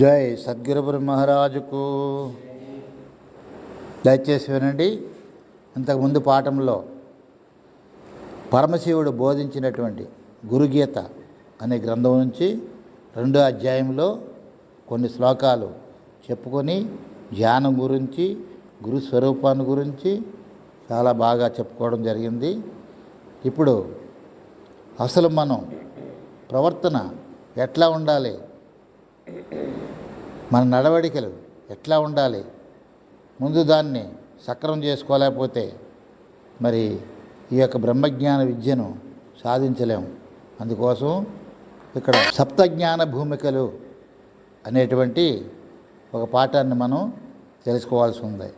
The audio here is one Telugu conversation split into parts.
జై సద్గురు మహారాజుకు. దయచేసి వినండి ఇంతకుముందు పాఠంలో పరమశివుడు బోధించినటువంటి గురుగీత అనే గ్రంథం నుంచి రెండో అధ్యాయంలో కొన్ని శ్లోకాలు చెప్పుకొని ధ్యానం గురించి గురు స్వరూపాన్ని గురించి చాలా బాగా చెప్పుకోవడం జరిగింది. ఇప్పుడు అసలు మనం ప్రవర్తన ఎట్లా ఉండాలి? మన నడవడికలు ఎట్లా ఉండాలి? ముందు దాన్ని సక్రం చేసుకోలేకపోతే మరి ఈ యొక్క బ్రహ్మజ్ఞాన విద్యను సాధించలేము. అందుకోసం ఇక్కడ సప్తజ్ఞాన భూమికలు అనేటువంటి ఒక పాఠాన్ని మనం తెలుసుకోవాల్సి ఉంది.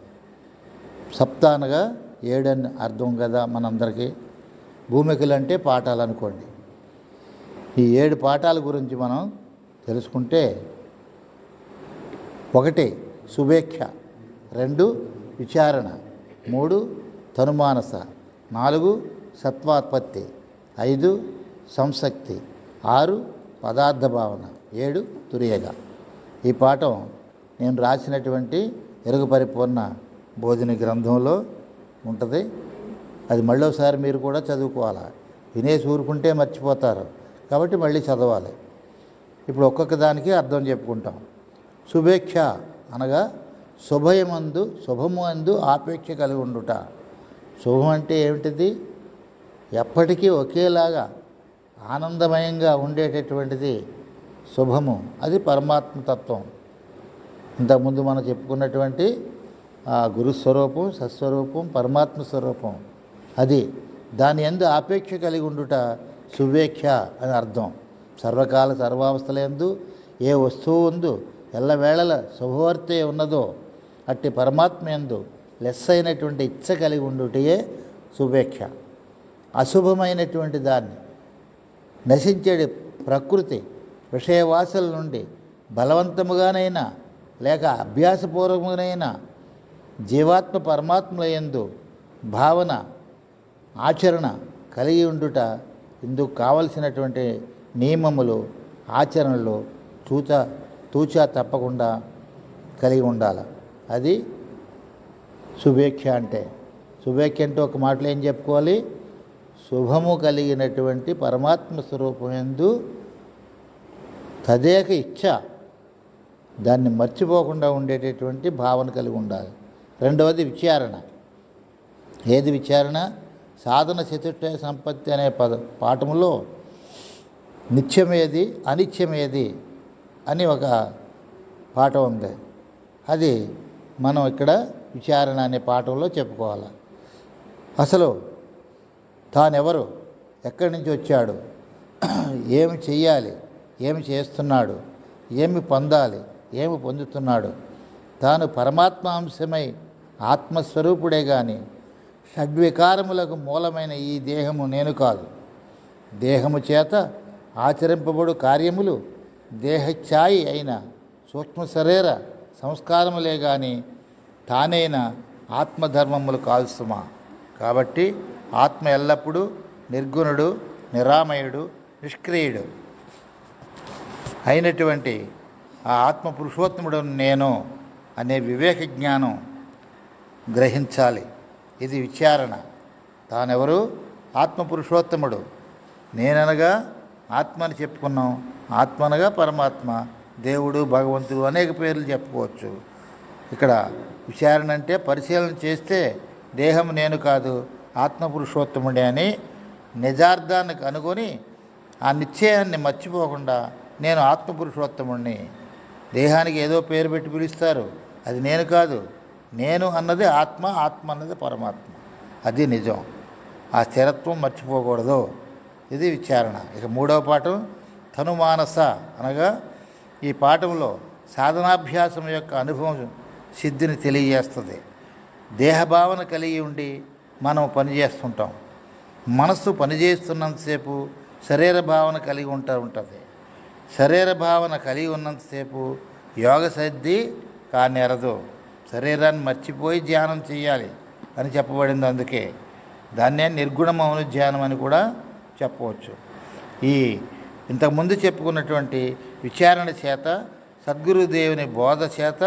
సప్త అనగా ఏడని అర్థం కదా మనందరికీ. భూమికలు అంటే పాఠాలు అనుకోండి. ఈ ఏడు పాఠాల గురించి మనం తెలుసుకుంటే ఒకటి శుభేచ్ఛ రెండు విచారణ. మూడు తనుమానస. నాలుగు సత్వాత్పత్తి. ఐదు సంసక్తి. ఆరు పదార్థ భావన ఏడు తురియగ. ఈ పాఠం నేను రాసినటువంటి ఎరుగు పరిపూర్ణ బోధిని గ్రంథంలో ఉంటుంది. అది మళ్ళోసారి మీరు కూడా చదువుకోవాలి? వినేసి ఊరుకుంటే మర్చిపోతారు. కాబట్టి మళ్ళీ చదవాలి. ఇప్పుడు ఒక్కొక్క దానికి అర్థం చెప్పుకుంటాం. శుభేచ్ఛ అనగా శుభయమందు శుభము అందు ఆపేక్ష కలిగి ఉండుట. శుభం అంటే ఏమిటిది? ఎప్పటికీ ఒకేలాగా ఆనందమయంగా ఉండేటటువంటిది శుభము. అది పరమాత్మతత్వం ఇంతకుముందు మనం చెప్పుకున్నటువంటి ఆ గురుస్వరూపం సత్స్వరూపం పరమాత్మ స్వరూపం. అది దాని ఎందు ఆపేక్ష కలిగి ఉండుట శుభేక్ష అని అర్థం. సర్వకాల సర్వావస్థలందు ఏ వస్తువు ఉందో ఎల్లవేళల శుభవార్తే ఉన్నదో అట్టి పరమాత్మ ఎందు లెస్ అయినటువంటి ఇచ్చ కలిగి ఉండుటయే శుభేక్ష అశుభమైనటువంటి దాన్ని నశించే ప్రకృతి విషయవాసల నుండి బలవంతముగానైనా లేక అభ్యాసపూర్వముగానైనా జీవాత్మ పరమాత్మలయందు భావన ఆచరణ కలిగి ఉండుట ఇందుకు కావలసినటువంటి నియమములు ఆచరణలు చూచ తూచా తప్పకుండా కలిగి ఉండాలి. అది శుభేక్ష అంటే. శుభేక్ష అంటే ఒక మాటలో ఏం చెప్పుకోవాలి? శుభము కలిగినటువంటి పరమాత్మ స్వరూపం ఎందు తదేక ఇచ్చ దాన్ని మర్చిపోకుండా ఉండేటటువంటి భావన కలిగి ఉండాలి. రెండవది విచారణ. ఏది విచారణ? సాధన చతుర్థ సంపత్తి అనే పద పాఠంలో నిత్యమేది అనిత్యమేది అని ఒక పాఠం ఉంది. అది మనం ఇక్కడ విచారణ అనే పాఠంలో చెప్పుకోవాలి. అసలు తానెవరు? ఎక్కడి నుంచి వచ్చాడు? ఏమి చెయ్యాలి? ఏమి చేస్తున్నాడు? ఏమి పొందాలి? ఏమి పొందుతున్నాడు? తాను పరమాత్మ అంశమై ఆత్మస్వరూపుడే కానీ షడ్వికారములకు మూలమైన ఈ దేహము నేను కాదు. దేహము చేత ఆచరింపబడు కార్యములు దేహఛాయి అయిన సూక్ష్మ శరీర సంస్కారములే గాని తానైన ఆత్మధర్మములు కాల్సుమా కాబట్టి ఆత్మ ఎల్లప్పుడూ నిర్గుణుడు నిరామయుడు నిష్క్రియుడు. అయినటువంటి ఆ ఆత్మ పురుషోత్తముడు నేను అనే వివేక జ్ఞానం గ్రహించాలి. ఇది విచారణ. తానెవరు? ఆత్మ పురుషోత్తముడు. నేననగా ఆత్మ అని చెప్పుకున్నాం. ఆత్మ అనగా పరమాత్మ దేవుడు భగవంతుడు అనేక పేర్లు చెప్పుకోవచ్చు. ఇక్కడ విచారణ అంటే పరిశీలన చేస్తే దేహం నేను కాదు ఆత్మ పురుషోత్తముడే అని నిజార్థాన్ని కనుగొని ఆ నిశ్చయాన్ని మర్చిపోకుండా నేను ఆత్మ పురుషోత్తముడిని దేహానికి ఏదో పేరు పెట్టి పిలుస్తారు. అది నేను కాదు నేను అన్నది ఆత్మ ఆత్మ అన్నది పరమాత్మ. అది నిజం. ఆ స్థిరత్వం మర్చిపోకూడదు. ఇది విచారణ. ఇక మూడవ పాఠం తనుమానస అనగా ఈ పాఠంలో సాధనాభ్యాసం యొక్క అనుభవం సిద్ధిని తెలియజేస్తుంది. దేహభావన కలిగి ఉండి మనం పనిచేస్తుంటాం మనస్సు పనిచేస్తున్నంతసేపు శరీర భావన కలిగి ఉంటా ఉంటుంది. శరీర భావన కలిగి ఉన్నంతసేపు యోగ సిద్ధి కానేరదు శరీరాన్ని మర్చిపోయి ధ్యానం చేయాలి అని చెప్పబడింది అందుకే. దాన్నే నిర్గుణ మౌన ధ్యానం అని కూడా చెప్పవచ్చు. ఈ ఇంతకుముందు చెప్పుకున్నటువంటి విచారణ చేత సద్గురుదేవుని బోధ చేత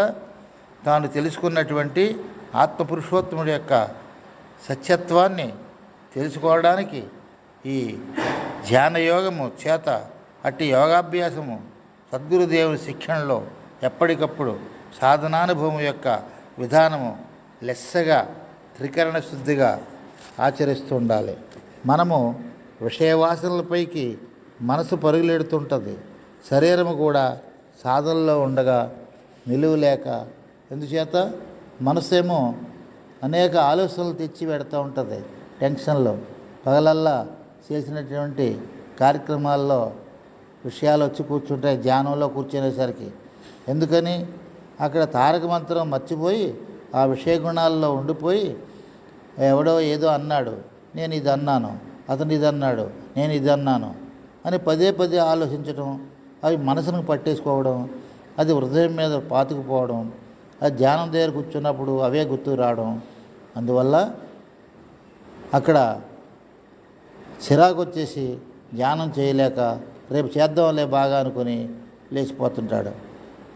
తాను తెలుసుకున్నటువంటి ఆత్మపురుషోత్తముడి యొక్క సత్యత్వాన్ని తెలుసుకోవడానికి ఈ ధ్యానయోగము చేత అట్టి యోగాభ్యాసము సద్గురుదేవుని శిక్షణలో ఎప్పటికప్పుడు సాధనానుభవం యొక్క విధానము లెస్సగా త్రికరణ శుద్ధిగా ఆచరిస్తూ ఉండాలి. మనము విషయవాసనలపైకి మనసు పరుగులెడుతుంటుంది. శరీరము కూడా సాధనలో ఉండగా నిలువ లేక ఎందుచేత మనసేమో అనేక ఆలోచనలు తెచ్చి పెడతా ఉంటుంది టెన్షన్లో. పగలల్లా చేసినటువంటి కార్యక్రమాల్లో విషయాలు వచ్చి కూర్చుంటాయి ధ్యానంలో కూర్చునేసరికి. ఎందుకని? అక్కడ తారక మంత్రం మర్చిపోయి ఆ విషయ గుణాల్లో ఉండిపోయి ఎవడో ఏదో అన్నాడు నేను ఇది అన్నాను. అతను ఇది అన్నాడు నేను ఇది అన్నాను అని పదే పదే ఆలోచించడం అవి మనసును పట్టేసుకోవడం అది హృదయం మీద పాతుకుపోవడం అది ధ్యానం దగ్గర కూర్చున్నప్పుడు అవే గుర్తు రావడం. అందువల్ల అక్కడ చిరాకు వచ్చేసి ధ్యానం చేయలేక రేపు చేద్దాంలే బాగా అనుకుని లేచిపోతుంటాడు.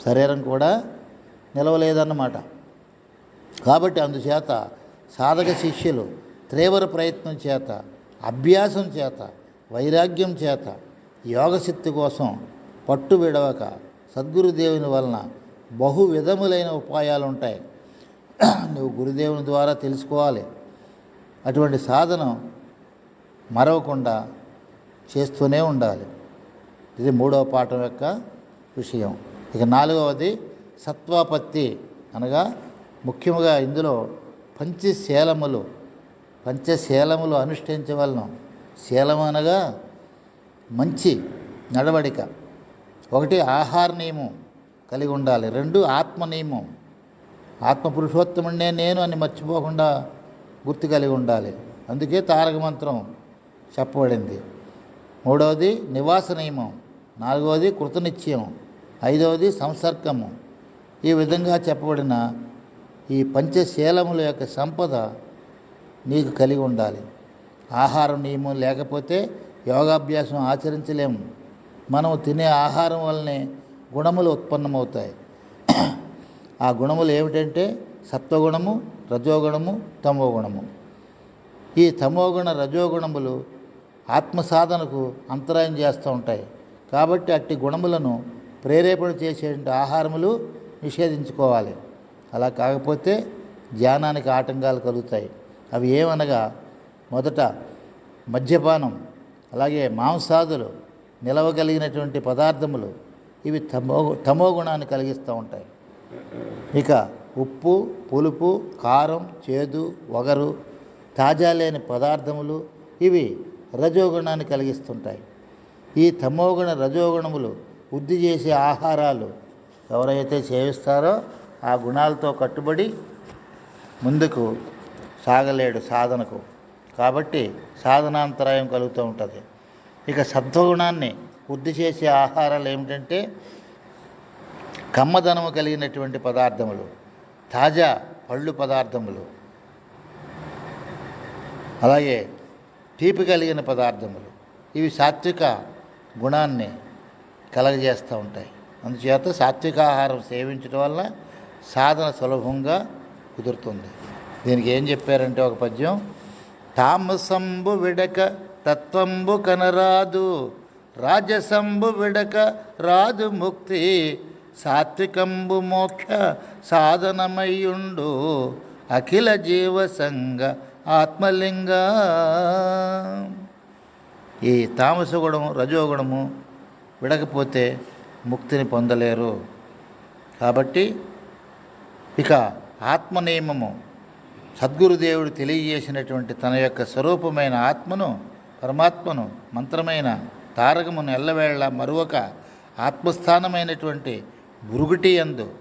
శరీరం కూడా నిలవలేదన్నమాట. కాబట్టి అందుచేత సాధక శిష్యులు తీవ్ర ప్రయత్నం చేత అభ్యాసం చేత వైరాగ్యం చేత యోగశక్తి కోసం పట్టు విడవక సద్గురుదేవుని వలన బహు విధములైన ఉపాయాలు ఉంటాయి నువ్వు గురుదేవుని ద్వారా తెలుసుకోవాలి. అటువంటి సాధనం మరవకుండా చేస్తూనే ఉండాలి. ఇది మూడవ పాఠం యొక్క విషయం. ఇక నాలుగవది సత్వాపత్తి అనగా ముఖ్యముగా ఇందులో పంచశీలములు పంచశీలములు అనుష్ఠించవలను. శీలం అనగా మంచి నడవడిక. ఒకటి ఆహార నియమం కలిగి ఉండాలి. రెండు ఆత్మ నియమం. ఆత్మ పురుషోత్తముడినే నేను అని మర్చిపోకుండా గుర్తు కలిగి ఉండాలి. అందుకే తారక మంత్రం చెప్పబడింది. మూడవది నివాస నియమం. నాలుగవది కృతనిత్యం ఐదవది సంసర్గము. ఈ విధంగా చెప్పబడిన ఈ పంచశీలముల యొక్క సంపద నీకు కలిగి ఉండాలి. ఆహారం నియమం లేకపోతే యోగాభ్యాసం ఆచరించలేము. మనం తినే ఆహారం వల్లనే గుణములు ఉత్పన్నమవుతాయి. ఆ గుణములు ఏమిటంటే సత్వగుణము రజోగుణము తమోగుణము. ఈ తమోగుణ రజోగుణములు ఆత్మ సాధనకు అంతరాయం చేస్తూ ఉంటాయి. కాబట్టి అట్టి గుణములను ప్రేరేపణ చేసేటువంటి ఆహారములు నిషేధించుకోవాలి. అలా కాకపోతే ధ్యానానికి ఆటంకాలు కలుగుతాయి. అవి ఏమనగా మొదట మద్యపానం అలాగే మాంసాదులు నిలవగలిగినటువంటి పదార్థములు ఇవి తమో తమో గుణాన్ని కలిగిస్తూ ఉంటాయి. ఇక ఉప్పు పులుపు కారం చేదు వగరు తాజా లేని పదార్థములు ఇవి రజోగుణాన్ని కలిగిస్తుంటాయి. ఈ తమోగుణ రజోగుణములు వృద్ధి చేసే ఆహారాలు ఎవరైతే సేవిస్తారో ఆ గుణాలతో కట్టుబడి ముందుకు సాగలేడు సాధనకు. కాబట్టి సాధనాంతరాయం కలుగుతూ ఉంటుంది. ఇక సత్వగుణాన్ని వృద్ధి చేసే ఆహారాలు ఏమిటంటే కమ్మదనము కలిగినటువంటి పదార్థములు తాజా పళ్ళు పదార్థములు అలాగే తీపి కలిగిన పదార్థములు. ఇవి సాత్విక గుణాన్ని కలగజేస్తూ ఉంటాయి. అందుచేత సాత్విక ఆహారం సేవించడం వల్ల సాధన సులభంగా కుదురుతుంది. దీనికి ఏం చెప్పారంటే ఒక పద్యం? తామసంబు విడక తత్వంబు కనరాదు రాజసంబు విడక రాదు ముక్తి సాత్వికంబు మోక్ష సాధనమయ్యుండు అఖిల జీవసంగ ఆత్మలింగ. ఈ తామసగుణము రజోగుణము విడకపోతే ముక్తిని పొందలేరు. కాబట్టి ఇక ఆత్మ నియమము సద్గురుదేవుడు తెలియజేసినటువంటి తన యొక్క స్వరూపమైన ఆత్మను పరమాత్మను మంత్రమైన తారకమును ఎల్లవేళ మరొక ఆత్మస్థానమైనటువంటి భృగుటి యందు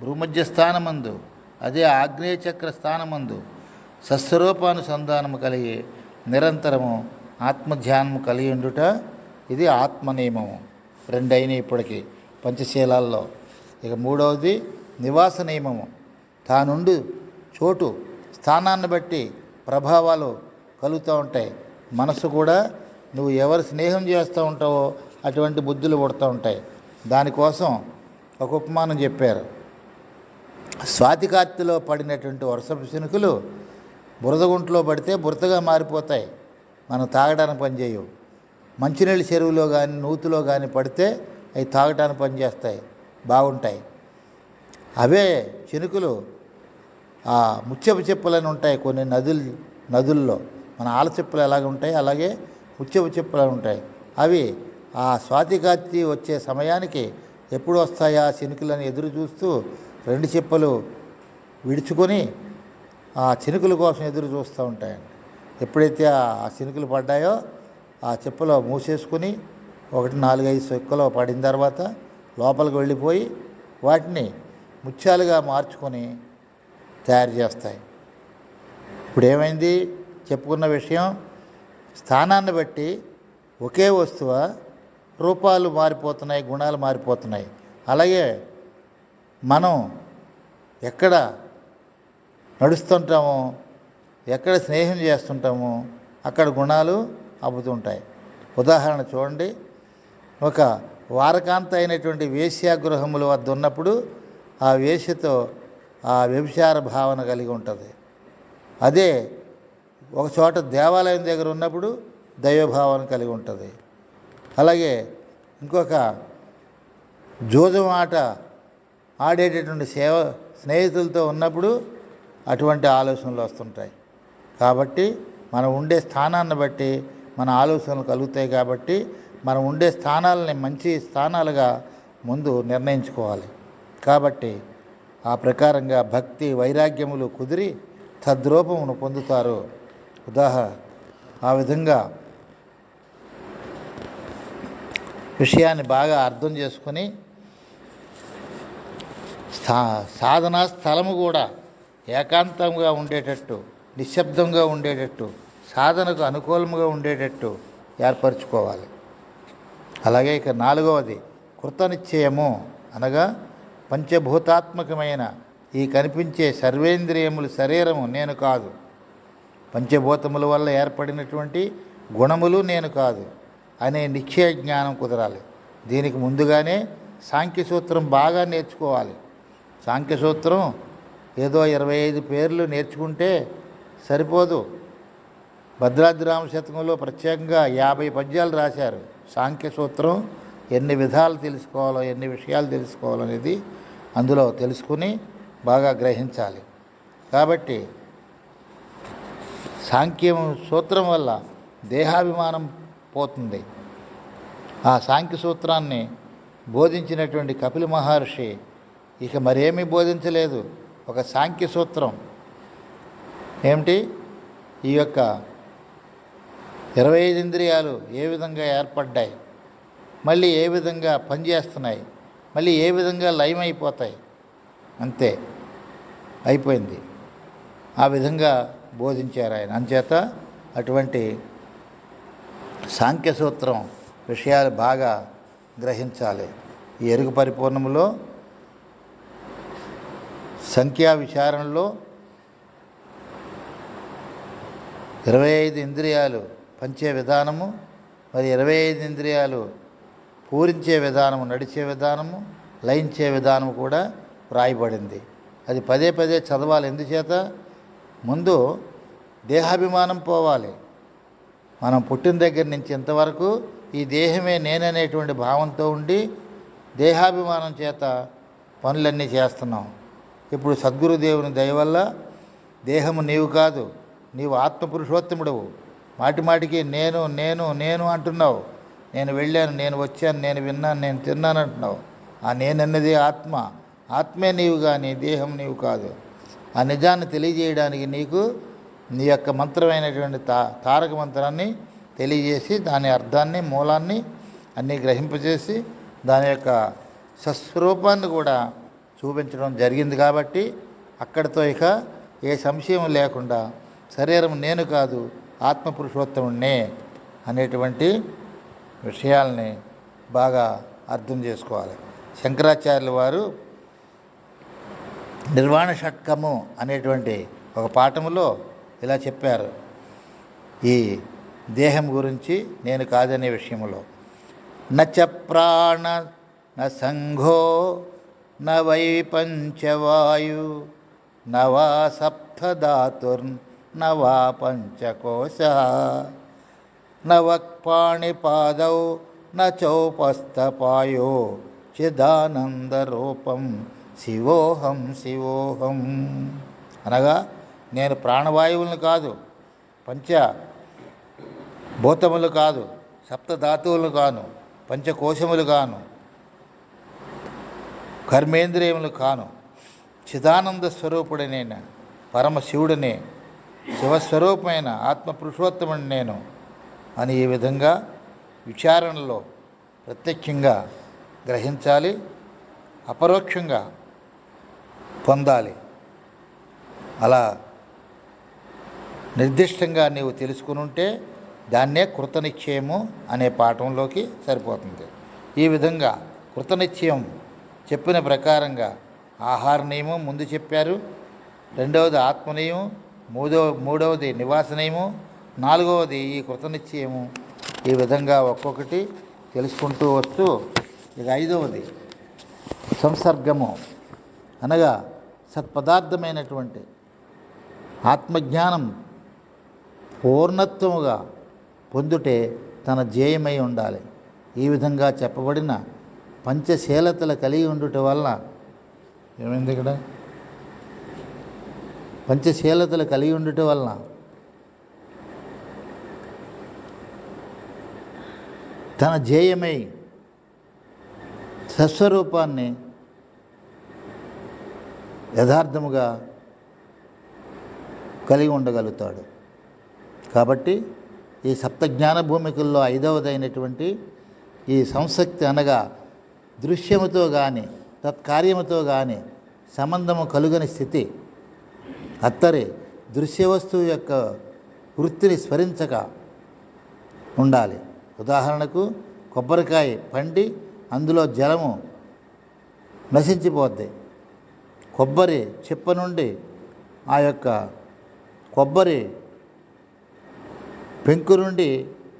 భూమధ్య స్థానమందు అదే ఆగ్నేయ చక్ర స్థానమందు సస్వరూపానుసంధానము కలిగి నిరంతరము ఆత్మధ్యానము కలిగి ఉండుట ఇది ఆత్మ నియమము రెండైన పంచశీలాల్లో. ఇక మూడవది నివాస నియమము. తానుండు చోటు స్థానాన్ని బట్టి ప్రభావాలు కలుగుతూ ఉంటాయి. మనసు కూడా నువ్వు ఎవరు స్నేహం చేస్తూ ఉంటావో అటువంటి బుద్ధులు పుడుతూ ఉంటాయి. దానికోసం ఒక ఉపమానం చెప్పారు. స్వాతికాత్తిలో పడినటువంటి వర్షపు శునుకులు బురదగుంట్లో పడితే బురదగా మారిపోతాయి. మనం తాగడానికి పనిచేయవు మంచినీళ్ళ చెరువులో కానీ నూతులో కానీ పడితే అవి తాగడానికి పనిచేస్తాయి బాగుంటాయి. అవే చినుకులు ఆ ముత్యపు చెప్పులని ఉంటాయి కొన్ని నదులు నదుల్లో. మన ఆల చెప్పులు ఎలాగ ఉంటాయి? అలాగే ముత్యపు చెప్పులు ఉంటాయి. అవి ఆ స్వాతిగాత్రి వచ్చే సమయానికి ఎప్పుడు వస్తాయా? చినుకులని ఎదురు చూస్తూ రెండు చెప్పులు విడుచుకొని ఆ చినుకుల కోసం ఎదురు చూస్తూ ఉంటాయండి ఎప్పుడైతే ఆ చినుకులు పడ్డాయో ఆ చెప్పులో మూసేసుకుని ఒకటి నాలుగైదు చెక్కలో పడిన తర్వాత లోపలికి వెళ్ళిపోయి వాటిని ముత్యాలుగా మార్చుకొని తయారు చేస్తాయి. ఇప్పుడు ఏమైంది చెప్పుకున్న విషయం స్థానాన్ని బట్టి ఒకే వస్తువ రూపాలు మారిపోతున్నాయి గుణాలు మారిపోతున్నాయి. అలాగే మనం ఎక్కడ నడుస్తుంటామో ఎక్కడ స్నేహం చేస్తుంటామో అక్కడ గుణాలు అబ్బుతుంటాయి ఉదాహరణ చూడండి. ఒక వారకాంత అయినటువంటి వేశ్యాగృహముల వద్ద ఉన్నప్పుడు ఆ వేశ్యతో ఆ వ్యభిచార భావన కలిగి ఉంటుంది. అదే ఒక చోట దేవాలయం దగ్గర ఉన్నప్పుడు దైవభావన కలిగి ఉంటుంది. అలాగే ఇంకొక జోజం ఆట ఆడేటటువంటి సేవ స్నేహితులతో ఉన్నప్పుడు అటువంటి ఆలోచనలు వస్తుంటాయి. కాబట్టి మనం ఉండే స్థానాన్ని బట్టి మన ఆలోచనలు కలుగుతాయి కాబట్టి మనం ఉండే స్థానాలని మంచి స్థానాలుగా ముందు నిర్ణయించుకోవాలి. కాబట్టి ఆ ప్రకారంగా భక్తి వైరాగ్యములు కుదిరి తద్రూపమును పొందుతారు. ఉదాహరణ ఆ విధంగా విషయాన్ని బాగా అర్థం చేసుకొని స్థా సాధనా స్థలము కూడా ఏకాంతంగా ఉండేటట్టు నిశ్శబ్దంగా ఉండేటట్టు సాధనకు అనుకూలముగా ఉండేటట్టు ఏర్పరచుకోవాలి. అలాగే ఇక నాలుగవది కృతనిశ్చయము అనగా పంచభూతాత్మకమైన ఈ కనిపించే సర్వేంద్రియములు శరీరము నేను కాదు. పంచభూతముల వల్ల ఏర్పడినటువంటి గుణములు నేను కాదు అనే నిశ్చయ జ్ఞానం కుదరాలి. దీనికి ముందుగానే సాంఖ్యసూత్రం బాగా నేర్చుకోవాలి. సాంఖ్యసూత్రం ఏదో ఇరవై ఐదు పేర్లు నేర్చుకుంటే సరిపోదు. భద్రాద్రామ శతకంలో ప్రత్యేకంగా యాభై పద్యాలు రాశారు. సాంఖ్యసూత్రం ఎన్ని విధాలు తెలుసుకోవాలో ఎన్ని విషయాలు తెలుసుకోవాలో అనేది అందులో తెలుసుకుని బాగా గ్రహించాలి. కాబట్టి సాంఖ్యం సూత్రం వల్ల దేహాభిమానం పోతుంది. ఆ సాంఖ్య సూత్రాన్ని బోధించినటువంటి కపిల మహర్షి ఇక మరేమీ బోధించలేదు. ఒక సాంఖ్య సూత్రం. ఏమిటి? ఈ యొక్క ఇరవై ఐదు ఇంద్రియాలు ఏ విధంగా ఏర్పడ్డాయి? మళ్ళీ ఏ విధంగా పనిచేస్తున్నాయి? మళ్ళీ ఏ విధంగా లయమైపోతాయి అంతే. అయిపోయింది. ఆ విధంగా బోధించారు ఆయన. అంచేత అటువంటి సాంఖ్య సూత్రం విషయాలు బాగా గ్రహించాలి. ఈ ఎరుగు పరిపూర్ణములో సంఖ్యా విచారణలో ఇరవై ఐదు ఇంద్రియాలు పంచే విధానము మరి ఇరవై ఐదు ఇంద్రియాలు పూరించే విధానము నడిచే విధానము లయించే విధానము కూడా వ్రాయబడింది. అది పదే పదే చదవాలి. ఎందుచేత? ముందు దేహాభిమానం పోవాలి. మనం పుట్టిన దగ్గర నుంచి ఇంతవరకు ఈ దేహమే నేననేటువంటి భావంతో ఉండి దేహాభిమానం చేత పనులన్నీ చేస్తున్నాం. ఇప్పుడు సద్గురుదేవుని దయ వల్ల దేహము నీవు కాదు నీవు ఆత్మపురుషోత్తముడవు. మాటి మాటికి నేను నేను నేను అంటున్నావు. నేను వెళ్ళాను నేను వచ్చాను నేను విన్నాను నేను తిన్నాను అంటున్నావు. ఆ నేనన్నది ఆత్మ. ఆత్మే నీవు కానీ దేహం నీవు కాదు. ఆ నిజాన్ని తెలియజేయడానికి నీకు నీ యొక్క మంత్రమైనటువంటి తా తారక మంత్రాన్ని తెలియజేసి దాని అర్థాన్ని మూలాన్ని అన్నీ గ్రహింపజేసి దాని యొక్క సస్వరూపాన్ని కూడా చూపించడం జరిగింది కాబట్టి అక్కడితో ఇక ఏ సంశయం లేకుండా శరీరం నేను కాదు ఆత్మ పురుషోత్తముడినే అనేటువంటి విషయాల్ని బాగా అర్థం చేసుకోవాలి. శంకరాచార్యుల వారు నిర్వాణ షట్కము అనేటువంటి ఒక పాఠములో ఇలా చెప్పారు. ఈ దేహం గురించి నేను కాదనే విషయంలో నచ ప్రాణ న సంఘో న వై పంచవాయు నవా వా సప్తధాతుర్న పంచకోశ న వక్పాణిపాదౌ న చౌపస్థపాయో చిదానందరూపం శివోహం శివోహం అనగా నేను ప్రాణవాయువులను కాదు పంచ భూతములు కాదు సప్తధాతువులు కాను పంచకోశములు కాను కర్మేంద్రియములు కాను. చిదానంద స్వరూపుడైన పరమశివుడినే శివస్వరూపమైన ఆత్మ పురుషోత్తముడు నేను. అని ఈ విధంగా విచారణలో ప్రత్యక్షంగా గ్రహించాలి అపరోక్షంగా పొందాలి? అలా నిర్దిష్టంగా నీవు తెలుసుకుని ఉంటే దాన్నే కృతనిశ్చయము అనే పాఠంలోకి సరిపోతుంది. ఈ విధంగా కృతనిశ్చయం చెప్పిన ప్రకారంగా ఆహార నియమం ముందు చెప్పారు. రెండవది ఆత్మనీయం మూడవ మూడవది నివాస నియమం నాలుగవది ఈ కృతనిశ్చయము. ఈ విధంగా ఒక్కొక్కటి తెలుసుకుంటూ వస్తూ ఇది ఐదవది. సంసర్గము. అనగా సత్పదార్థమైనటువంటి ఆత్మజ్ఞానం పూర్ణత్వముగా పొందుటే తన ధ్యేయమై ఉండాలి. ఈ విధంగా చెప్పబడిన పంచశీలతలు కలిగి ఉండుట వలన ఏమైంది ఇక్కడ? పంచశీలతలు కలిగి ఉండుట వలన తన ధ్యేయమై సస్వరూపాన్ని యథార్థముగా కలిగి ఉండగలుగుతాడు. కాబట్టి ఈ సప్తజ్ఞాన భూమికల్లో ఐదవదైనటువంటి ఈ సంసక్తి అనగా దృశ్యముతో కానీ తత్కార్యముతో కానీ సంబంధము కలుగని స్థితి. అత్తరి దృశ్య వస్తువు యొక్క వృత్తిని స్మరించక ఉండాలి. ఉదాహరణకు కొబ్బరికాయ పండి అందులో జలము నశించిపోద్ది. కొబ్బరి చిప్ప నుండి ఆ యొక్క కొబ్బరి పెంకు నుండి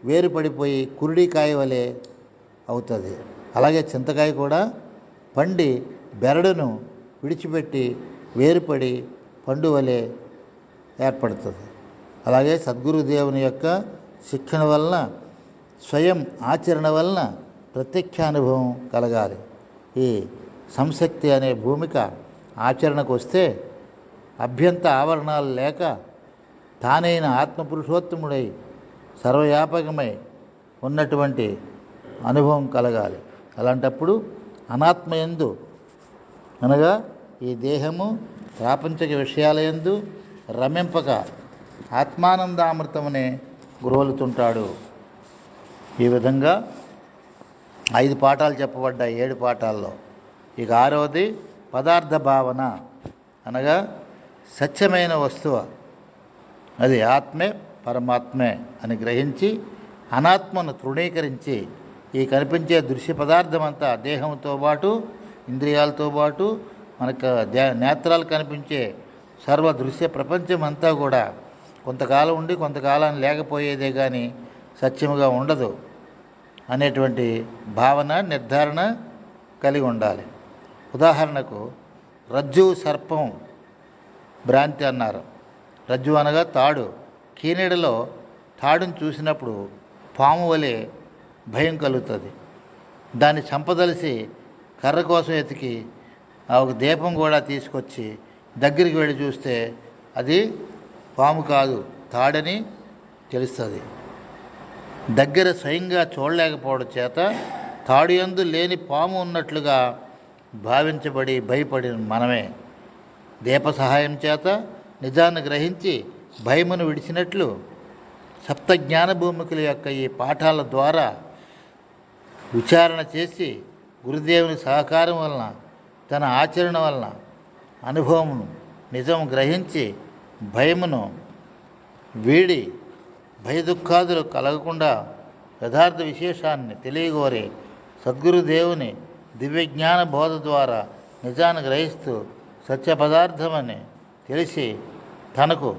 వేరు పడిపోయి కురుడికాయ వలె అవుతుంది. అలాగే చింతకాయ కూడా పండి బెరడును విడిచిపెట్టి వేరుపడి పండు వలె ఏర్పడుతుంది. అలాగే సద్గురుదేవుని యొక్క శిక్షణ వలన స్వయం ఆచరణ వలన ప్రత్యక్షానుభవం కలగాలి. ఈ సంశక్తి అనే భూమిక ఆచరణకు వస్తే అభ్యంత ఆవరణాలు లేక తానైన ఆత్మపురుషోత్తముడై సర్వవ్యాపకమై ఉన్నటువంటి అనుభవం కలగాలి. అలాంటప్పుడు అనాత్మయందు అనగా ఈ దేహము ప్రాపంచిక విషయాలయందు రమింపక ఆత్మానందామృతమనే గ్రోలుతుంటాడు ఈ విధంగా ఐదు పాఠాలు చెప్పబడ్డాయి ఏడు పాఠాల్లో. ఇక ఆరవది పదార్థ భావన. అనగా సత్యమైన వస్తువు. అది ఆత్మే పరమాత్మే అని గ్రహించి అనాత్మను తృణీకరించి ఈ కనిపించే దృశ్య పదార్థం అంతా దేహంతో పాటు ఇంద్రియాలతో పాటు మనకు నేత్రాలు కనిపించే సర్వ దృశ్య ప్రపంచం అంతా కూడా కొంతకాలం ఉండి కొంతకాలం లేకపోయేదే కానీ సత్యముగా ఉండదు. అనేటువంటి భావన నిర్ధారణ కలిగి ఉండాలి. ఉదాహరణకు రజ్జు సర్పం భ్రాంతి అన్నారు. రజ్జు అనగా తాడు. కీనెడలో తాడును చూసినప్పుడు పాము వలె భయం కలుగుతుంది. దాన్ని చంపదలిసి కర్ర కోసం ఎతికి ఆ ఒక దీపం కూడా తీసుకొచ్చి దగ్గరికి వెళ్ళి చూస్తే అది పాము కాదు తాడని తెలుస్తుంది. దగ్గర స్వయంగా చూడలేకపోవడం చేత తాడియందు లేని పాము ఉన్నట్లుగా భావించబడి భయపడిన మనమే. దీప సహాయం చేత నిజాన్ని గ్రహించి భయమును విడిచినట్లు సప్త జ్ఞాన భూమికల యొక్క ఈ పాఠాల ద్వారా విచారణ చేసి గురుదేవుని సహకారం వలన తన ఆచరణ వలన అనుభవమును నిజం గ్రహించి భయమును వీడి భయదుఖాదులు కలగకుండా యథార్థ విశేషాన్ని తెలియగోరి సద్గురుదేవుని దివ్యజ్ఞాన బోధ ద్వారా నిజాన్ని గ్రహిస్తూ సత్య పదార్థమని తెలిసి తనకు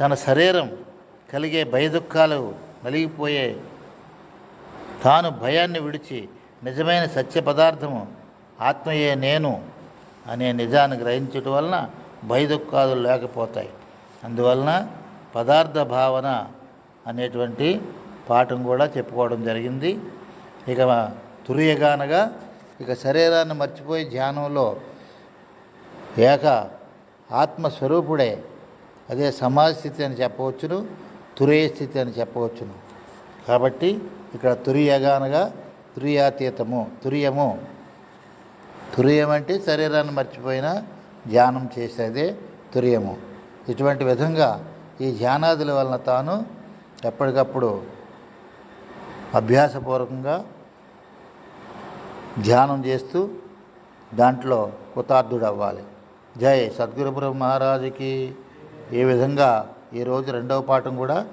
తన శరీరం కలిగే భయదుఖాలు నలిగిపోయే తాను భయాన్ని విడిచి నిజమైన సత్య పదార్థము ఆత్మయే నేను అనే నిజాన్ని గ్రహించటం వలన భయదుఖాదులు లేకపోతాయి. అందువలన పదార్థ భావన అనేటువంటి పాఠం కూడా చెప్పుకోవడం జరిగింది. ఇక తురియగానగా ఇక శరీరాన్ని మర్చిపోయి ధ్యానంలో ఏక ఆత్మస్వరూపుడే. అదే సమాజ స్థితి అని చెప్పవచ్చును తురియ స్థితి అని చెప్పవచ్చును. కాబట్టి ఇక్కడ తురియగానగా తురియాతీతము తురియము. తురియం అంటే శరీరాన్ని మర్చిపోయిన ధ్యానం చేసేదే తురియము. ఇటువంటి విధంగా ఈ ధ్యానాదుల వలన తాను ఎప్పటికప్పుడు అభ్యాసపూర్వకంగా ధ్యానం చేస్తూ దాంట్లో కృతార్థుడవ్వాలి. జై సద్గురు బ్రహ్మ మహారాజుకి. ఈ విధంగా ఈరోజు రెండవ పాఠం కూడా